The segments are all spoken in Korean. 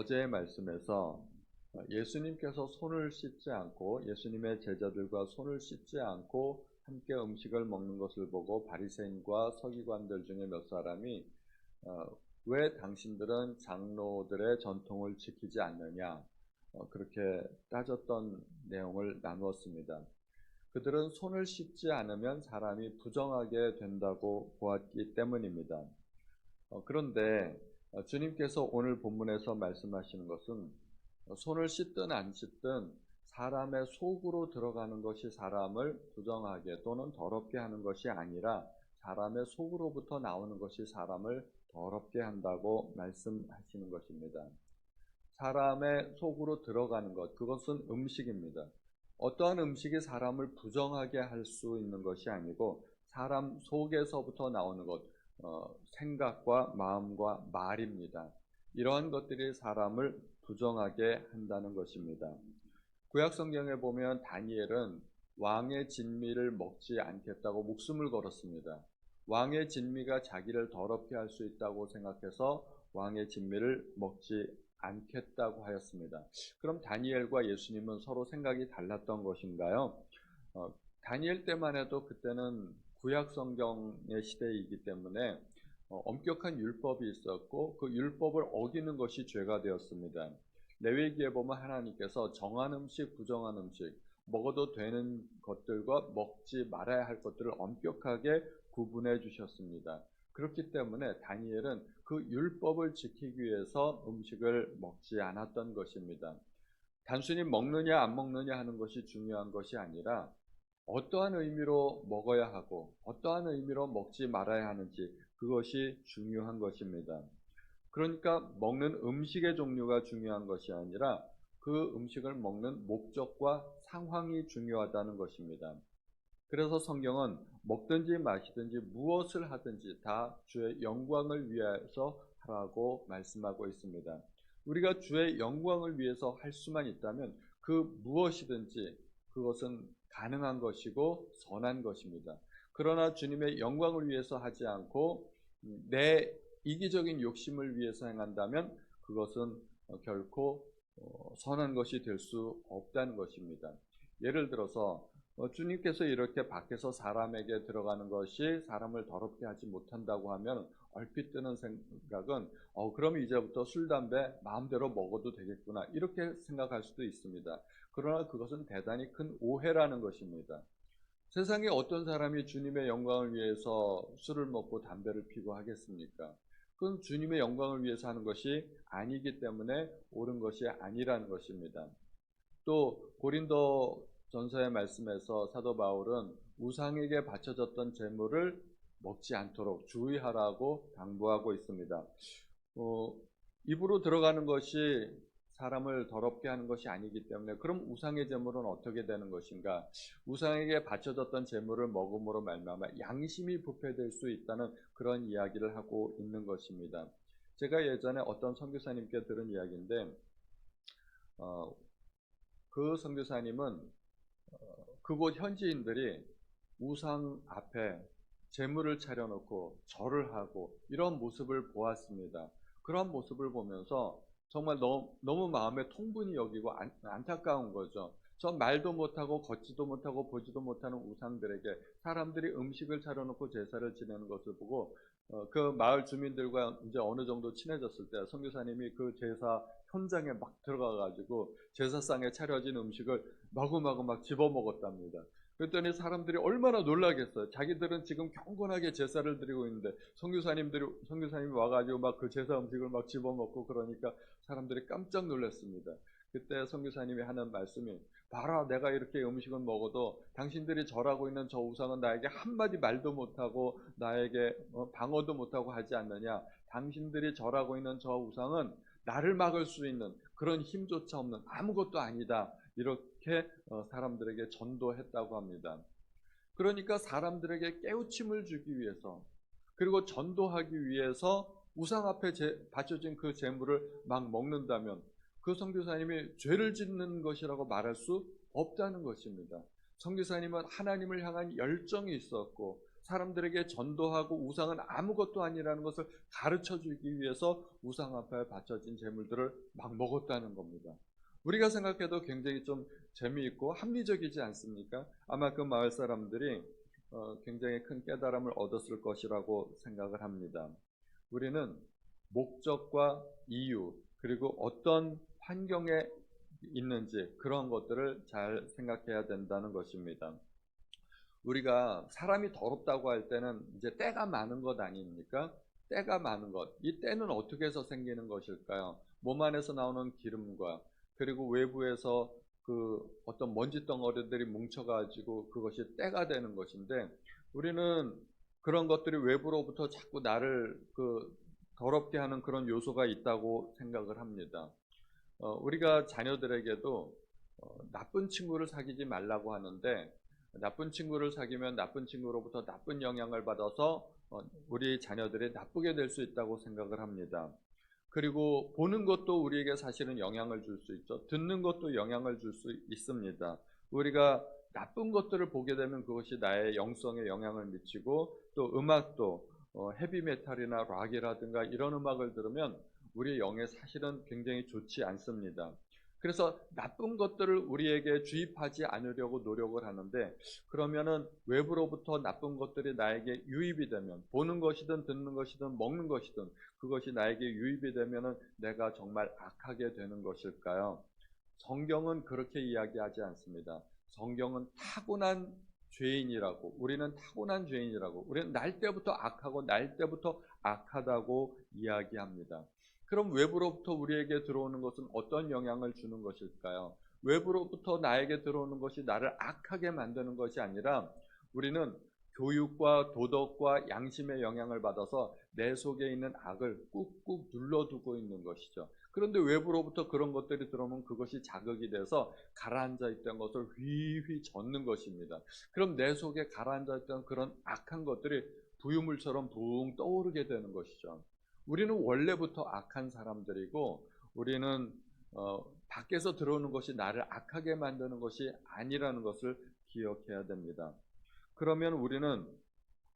어제의 말씀에서 예수님께서 손을 씻지 않고 예수님의 제자들과 손을 씻지 않고 함께 음식을 먹는 것을 보고 바리새인과 서기관들 중에 몇 사람이 어, 왜 당신들은 장로들의 전통을 지키지 않느냐 어, 그렇게 따졌던 내용을 나누었습니다. 그들은 손을 씻지 않으면 사람이 부정하게 된다고 보았기 때문입니다. 어, 그런데 주님께서 오늘 본문에서 말씀하시는 것은 손을 씻든 안 씻든 사람의 속으로 들어가는 것이 사람을 부정하게 또는 더럽게 하는 것이 아니라 사람의 속으로부터 나오는 것이 사람을 더럽게 한다고 말씀하시는 것입니다. 사람의 속으로 들어가는 것, 그것은 음식입니다. 어떠한 음식이 사람을 부정하게 할 수 있는 것이 아니고 사람 속에서부터 나오는 것, 어, 생각과 마음과 말입니다. 이러한 것들이 사람을 부정하게 한다는 것입니다. 구약 성경에 보면 다니엘은 왕의 진미를 먹지 않겠다고 목숨을 걸었습니다. 왕의 진미가 자기를 더럽게 할 수 있다고 생각해서 왕의 진미를 먹지 않겠다고 하였습니다. 그럼 다니엘과 예수님은 서로 생각이 달랐던 것인가요? 어, 다니엘 때만 해도 그때는 구약 성경의 시대이기 때문에 어, 엄격한 율법이 있었고 그 율법을 어기는 것이 죄가 되었습니다. 레위기에 보면 하나님께서 정한 음식, 부정한 음식, 먹어도 되는 것들과 먹지 말아야 할 것들을 엄격하게 구분해 주셨습니다. 그렇기 때문에 다니엘은 그 율법을 지키기 위해서 음식을 먹지 않았던 것입니다. 단순히 먹느냐 안 먹느냐 하는 것이 중요한 것이 아니라 어떠한 의미로 먹어야 하고 어떠한 의미로 먹지 말아야 하는지 그것이 중요한 것입니다. 그러니까 먹는 음식의 종류가 중요한 것이 아니라 그 음식을 먹는 목적과 상황이 중요하다는 것입니다. 그래서 성경은 먹든지 마시든지 무엇을 하든지 다 주의 영광을 위해서 하라고 말씀하고 있습니다. 우리가 주의 영광을 위해서 할 수만 있다면 그 무엇이든지 그것은 가능한 것이고 선한 것입니다. 그러나 주님의 영광을 위해서 하지 않고 내 이기적인 욕심을 위해서 행한다면 그것은 결코 어, 선한 것이 될 수 없다는 것입니다. 예를 들어서 어, 주님께서 이렇게 밖에서 사람에게 들어가는 것이 사람을 더럽게 하지 못한다고 하면 얼핏 드는 생각은 어, 그럼 이제부터 술, 담배 마음대로 먹어도 되겠구나 이렇게 생각할 수도 있습니다. 그러나 그것은 대단히 큰 오해라는 것입니다. 세상에 어떤 사람이 주님의 영광을 위해서 술을 먹고 담배를 피고 하겠습니까? 그건 주님의 영광을 위해서 하는 것이 아니기 때문에 옳은 것이 아니라는 것입니다. 또 고린도 전서의 말씀에서 사도 바울은 우상에게 바쳐졌던 재물을 먹지 않도록 주의하라고 당부하고 있습니다. 어, 입으로 들어가는 것이 사람을 더럽게 하는 것이 아니기 때문에 그럼 우상의 제물은 어떻게 되는 것인가? 우상에게 바쳐졌던 제물을 먹음으로 말미암아 양심이 부패될 수 있다는 그런 이야기를 하고 있는 것입니다. 제가 예전에 어떤 선교사님께 들은 이야기인데 어, 그 선교사님은 어, 그곳 현지인들이 우상 앞에 제물을 차려놓고 절을 하고 이런 모습을 보았습니다. 그런 모습을 보면서 정말 너무, 너무 마음에 통분이 여기고 안, 안타까운 거죠. 저 말도 못하고 걷지도 못하고 보지도 못하는 우상들에게 사람들이 음식을 차려놓고 제사를 지내는 것을 보고 어, 그 마을 주민들과 이제 어느 정도 친해졌을 때 선교사님이 그 제사 현장에 막 들어가 가지고 제사상에 차려진 음식을 마구마구 막 집어 먹었답니다. 그랬더니 사람들이 얼마나 놀라겠어요. 자기들은 지금 경건하게 제사를 드리고 있는데 성교사님들이 성교사님이 와가지고 막 그 제사 음식을 막 집어먹고 그러니까 사람들이 깜짝 놀랐습니다. 그때 성교사님이 하는 말씀이 봐라 내가 이렇게 음식을 먹어도 당신들이 절하고 있는 저 우상은 나에게 한마디 말도 못하고 나에게 어, 방어도 못하고 하지 않느냐 당신들이 절하고 있는 저 우상은 나를 막을 수 있는 그런 힘조차 없는 아무것도 아니다 이렇게 어, 사람들에게 전도했다고 합니다. 그러니까 사람들에게 깨우침을 주기 위해서 그리고 전도하기 위해서 우상 앞에 바쳐진 그 재물을 막 먹는다면 그 선교사님이 죄를 짓는 것이라고 말할 수 없다는 것입니다. 선교사님은 하나님을 향한 열정이 있었고 사람들에게 전도하고 우상은 아무것도 아니라는 것을 가르쳐 주기 위해서 우상 앞에 바쳐진 재물들을 막 먹었다는 겁니다. 우리가 생각해도 굉장히 좀 재미있고 합리적이지 않습니까? 아마 그 마을 사람들이 어, 굉장히 큰 깨달음을 얻었을 것이라고 생각을 합니다. 우리는 목적과 이유 그리고 어떤 환경에 있는지 그런 것들을 잘 생각해야 된다는 것입니다. 우리가 사람이 더럽다고 할 때는 이제 때가 많은 것 아닙니까? 때가 많은 것. 이 때는 어떻게 해서 생기는 것일까요? 몸 안에서 나오는 기름과 그리고 외부에서 그 어떤 먼지 덩어리들이 뭉쳐가지고 그것이 때가 되는 것인데 우리는 그런 것들이 외부로부터 자꾸 나를 그 더럽게 하는 그런 요소가 있다고 생각을 합니다. 어, 우리가 자녀들에게도 어, 나쁜 친구를 사귀지 말라고 하는데 나쁜 친구를 사귀면 나쁜 친구로부터 나쁜 영향을 받아서 어, 우리 자녀들이 나쁘게 될 수 있다고 생각을 합니다. 그리고 보는 것도 우리에게 사실은 영향을 줄 수 있죠. 듣는 것도 영향을 줄 수 있습니다. 우리가 나쁜 것들을 보게 되면 그것이 나의 영성에 영향을 미치고 또 음악도 어, 헤비메탈이나 락이라든가 이런 음악을 들으면 우리의 영에 사실은 굉장히 좋지 않습니다. 그래서 나쁜 것들을 우리에게 주입하지 않으려고 노력을 하는데 그러면은 외부로부터 나쁜 것들이 나에게 유입이 되면 보는 것이든 듣는 것이든 먹는 것이든 그것이 나에게 유입이 되면은 내가 정말 악하게 되는 것일까요? 성경은 그렇게 이야기하지 않습니다. 성경은 타고난 죄인이라고 우리는 타고난 죄인이라고 우리는 날 때부터 악하고 날 때부터 악하다고 이야기합니다. 그럼 외부로부터 우리에게 들어오는 것은 어떤 영향을 주는 것일까요? 외부로부터 나에게 들어오는 것이 나를 악하게 만드는 것이 아니라 우리는 교육과 도덕과 양심의 영향을 받아서 내 속에 있는 악을 꾹꾹 눌러두고 있는 것이죠. 그런데 외부로부터 그런 것들이 들어오면 그것이 자극이 돼서 가라앉아 있던 것을 휘휘 젓는 것입니다. 그럼 내 속에 가라앉아 있던 그런 악한 것들이 부유물처럼 붕 떠오르게 되는 것이죠. 우리는 원래부터 악한 사람들이고 우리는 어, 밖에서 들어오는 것이 나를 악하게 만드는 것이 아니라는 것을 기억해야 됩니다. 그러면 우리는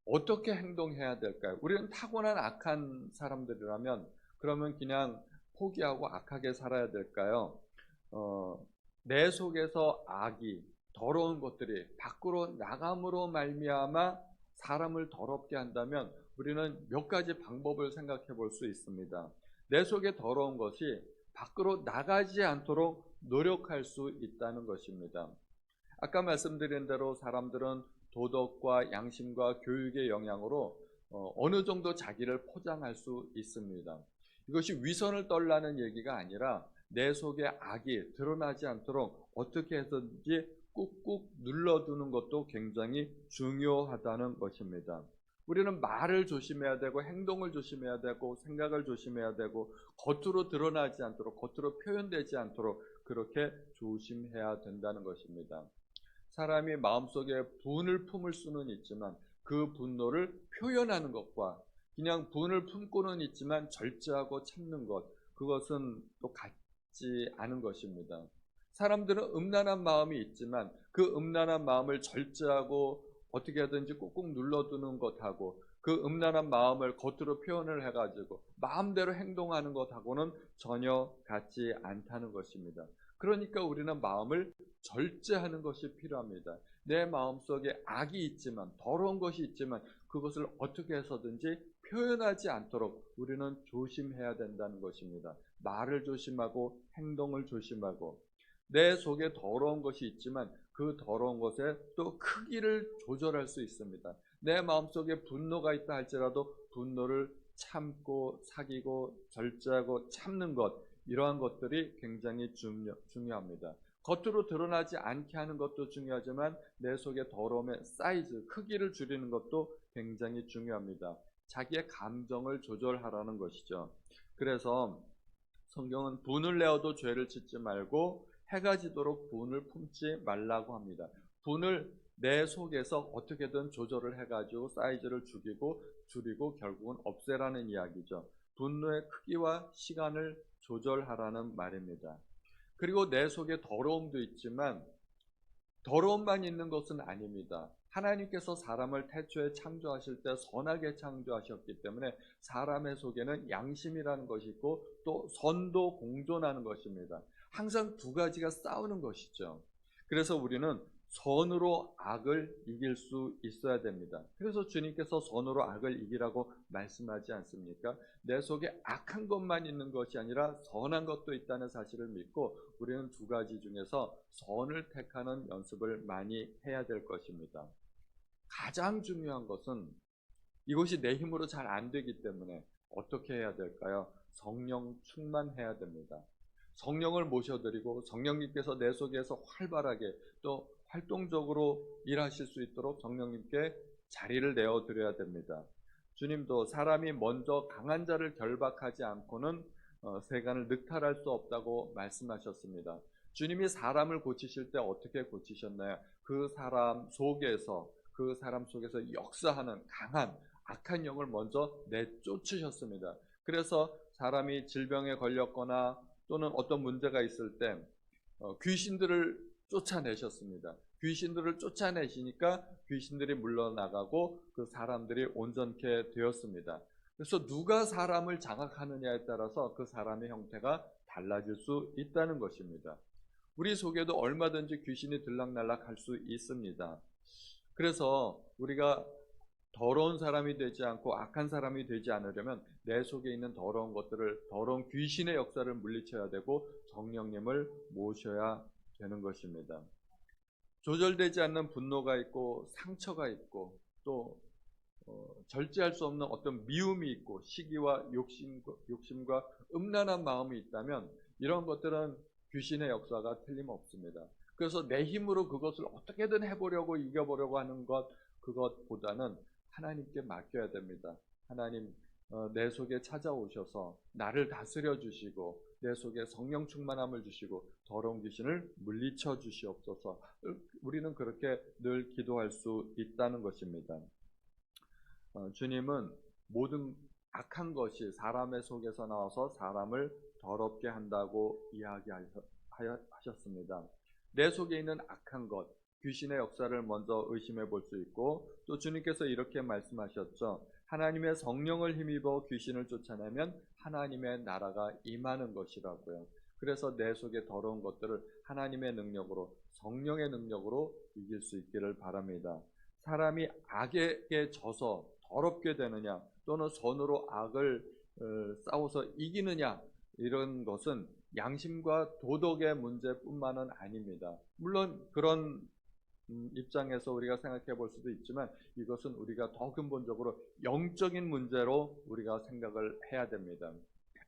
어떻게 행동해야 될까요? 우리는 타고난 악한 사람들이라면 그러면 그냥 포기하고 악하게 살아야 될까요? 어, 내 속에서 악이 더러운 것들이 밖으로 나감으로 말미암아 사람을 더럽게 한다면 우리는 몇 가지 방법을 생각해 볼 수 있습니다. 내 속에 더러운 것이 밖으로 나가지 않도록 노력할 수 있다는 것입니다. 아까 말씀드린 대로 사람들은 도덕과 양심과 교육의 영향으로 어, 느 정도 자기를 포장할 수 있습니다. 이것이 위선을 떨라는 얘기가 아니라 내 속에 악이 드러나지 않도록 어떻게 해서든지 꾹꾹 눌러두는 것도 굉장히 중요하다는 것입니다. 우리는 말을 조심해야 되고 행동을 조심해야 되고 생각을 조심해야 되고 겉으로 드러나지 않도록 겉으로 표현되지 않도록 그렇게 조심해야 된다는 것입니다. 사람이 마음속에 분을 품을 수는 있지만 그 분노를 표현하는 것과 그냥 분을 품고는 있지만 절제하고 참는 것 그것은 또 같지 않은 것입니다. 사람들은 음란한 마음이 있지만 그 음란한 마음을 절제하고 어떻게 하든지 꾹꾹 눌러두는 것하고 그 음란한 마음을 겉으로 표현을 해가지고 마음대로 행동하는 것하고는 전혀 같지 않다는 것입니다. 그러니까 우리는 마음을 절제하는 것이 필요합니다. 내 마음속에 악이 있지만 더러운 것이 있지만 그것을 어떻게 해서든지 표현하지 않도록 우리는 조심해야 된다는 것입니다. 말을 조심하고 행동을 조심하고 내 속에 더러운 것이 있지만 그 더러운 것에 또 크기를 조절할 수 있습니다. 내 마음속에 분노가 있다 할지라도 분노를 참고 사귀고 절제하고 참는 것 이러한 것들이 굉장히 중요, 중요합니다. 겉으로 드러나지 않게 하는 것도 중요하지만 내 속의 더러움의 사이즈, 크기를 줄이는 것도 굉장히 중요합니다. 자기의 감정을 조절하라는 것이죠. 그래서 성경은 분을 내어도 죄를 짓지 말고 해가 지도록 분을 품지 말라고 합니다. 분을 내 속에서 어떻게든 조절을 해가지고 사이즈를 죽이고 줄이고 결국은 없애라는 이야기죠. 분노의 크기와 시간을 조절하라는 말입니다. 그리고 내 속에 더러움도 있지만 더러움만 있는 것은 아닙니다. 하나님께서 사람을 태초에 창조하실 때 선하게 창조하셨기 때문에 사람의 속에는 양심이라는 것이 있고 또 선도 공존하는 것입니다. 항상 두 가지가 싸우는 것이죠. 그래서 우리는 선으로 악을 이길 수 있어야 됩니다. 그래서 주님께서 선으로 악을 이기라고 말씀하지 않습니까? 내 속에 악한 것만 있는 것이 아니라 선한 것도 있다는 사실을 믿고 우리는 두 가지 중에서 선을 택하는 연습을 많이 해야 될 것입니다. 가장 중요한 것은 이것이 내 힘으로 잘 안 되기 때문에 어떻게 해야 될까요? 성령 충만해야 됩니다. 성령을 모셔드리고 성령님께서 내 속에서 활발하게 또 활동적으로 일하실 수 있도록 성령님께 자리를 내어 드려야 됩니다. 주님도 사람이 먼저 강한 자를 결박하지 않고는 어, 세간을 늑탈할 수 없다고 말씀하셨습니다. 주님이 사람을 고치실 때 어떻게 고치셨나요? 그 사람 속에서 그 사람 속에서 역사하는 강한 악한 영을 먼저 내쫓으셨습니다. 그래서 사람이 질병에 걸렸거나 또는 어떤 문제가 있을 때 어, 귀신들을 쫓아내셨습니다. 귀신들을 쫓아내시니까 귀신들이 물러나가고 그 사람들이 온전케 되었습니다. 그래서 누가 사람을 장악하느냐에 따라서 그 사람의 형태가 달라질 수 있다는 것입니다. 우리 속에도 얼마든지 귀신이 들락날락 할 수 있습니다. 그래서 우리가 더러운 사람이 되지 않고 악한 사람이 되지 않으려면 내 속에 있는 더러운 것들을 더러운 귀신의 역사를 물리쳐야 되고 성령님을 모셔야 되는 것입니다. 조절되지 않는 분노가 있고 상처가 있고 또 어, 절제할 수 없는 어떤 미움이 있고 시기와 욕심과, 욕심과 음란한 마음이 있다면 이런 것들은 귀신의 역사가 틀림없습니다. 그래서 내 힘으로 그것을 어떻게든 해보려고 이겨보려고 하는 것 그것보다는 하나님께 맡겨야 됩니다. 하나님 어, 내 속에 찾아오셔서 나를 다스려 주시고 내 속에 성령 충만함을 주시고 더러운 귀신을 물리쳐 주시옵소서. 우리는 그렇게 늘 기도할 수 있다는 것입니다. 어, 주님은 모든 악한 것이 사람의 속에서 나와서 사람을 더럽게 한다고 이야기하셨습니다. 내 속에 있는 악한 것, 귀신의 역사를 먼저 의심해 볼 수 있고 또 주님께서 이렇게 말씀하셨죠. 하나님의 성령을 힘입어 귀신을 쫓아내면 하나님의 나라가 임하는 것이라고요. 그래서 내 속에 더러운 것들을 하나님의 능력으로 성령의 능력으로 이길 수 있기를 바랍니다. 사람이 악에게 져서 더럽게 되느냐 또는 선으로 악을 어, 싸워서 이기느냐 이런 것은 양심과 도덕의 문제뿐만은 아닙니다. 물론 그런 음, 입장에서 우리가 생각해 볼 수도 있지만 이것은 우리가 더 근본적으로 영적인 문제로 우리가 생각을 해야 됩니다.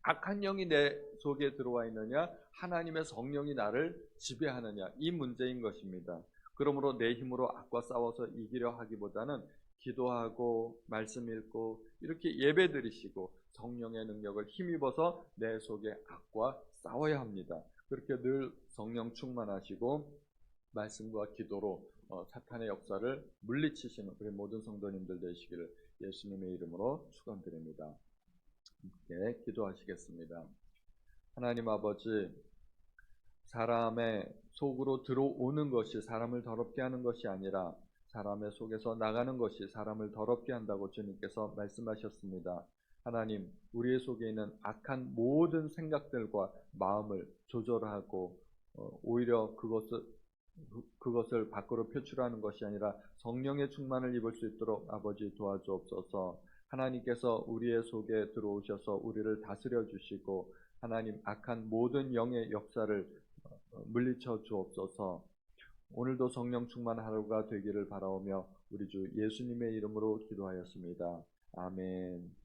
악한 영이 내 속에 들어와 있느냐, 하나님의 성령이 나를 지배하느냐, 이 문제인 것입니다. 그러므로 내 힘으로 악과 싸워서 이기려 하기보다는 기도하고 말씀 읽고 이렇게 예배 드리시고 성령의 능력을 힘입어서 내 속에 악과 싸워야 합니다. 그렇게 늘 성령 충만하시고 말씀과 기도로 어, 사탄의 역사를 물리치시는 우리 모든 성도님들 되시기를 예수님의 이름으로 축원드립니다. 함께 기도하시겠습니다. 하나님 아버지 사람의 속으로 들어오는 것이 사람을 더럽게 하는 것이 아니라 사람의 속에서 나가는 것이 사람을 더럽게 한다고 주님께서 말씀하셨습니다. 하나님, 우리의 속에 있는 악한 모든 생각들과 마음을 조절하고 어, 오히려 그것을 그것을 밖으로 표출하는 것이 아니라 성령의 충만을 입을 수 있도록 아버지 도와주옵소서. 하나님께서 우리의 속에 들어오셔서 우리를 다스려 주시고 하나님 악한 모든 영의 역사를 어, 물리쳐 주옵소서. 오늘도 성령 충만 하루가 되기를 바라오며 우리 주 예수님의 이름으로 기도하였습니다. 아멘.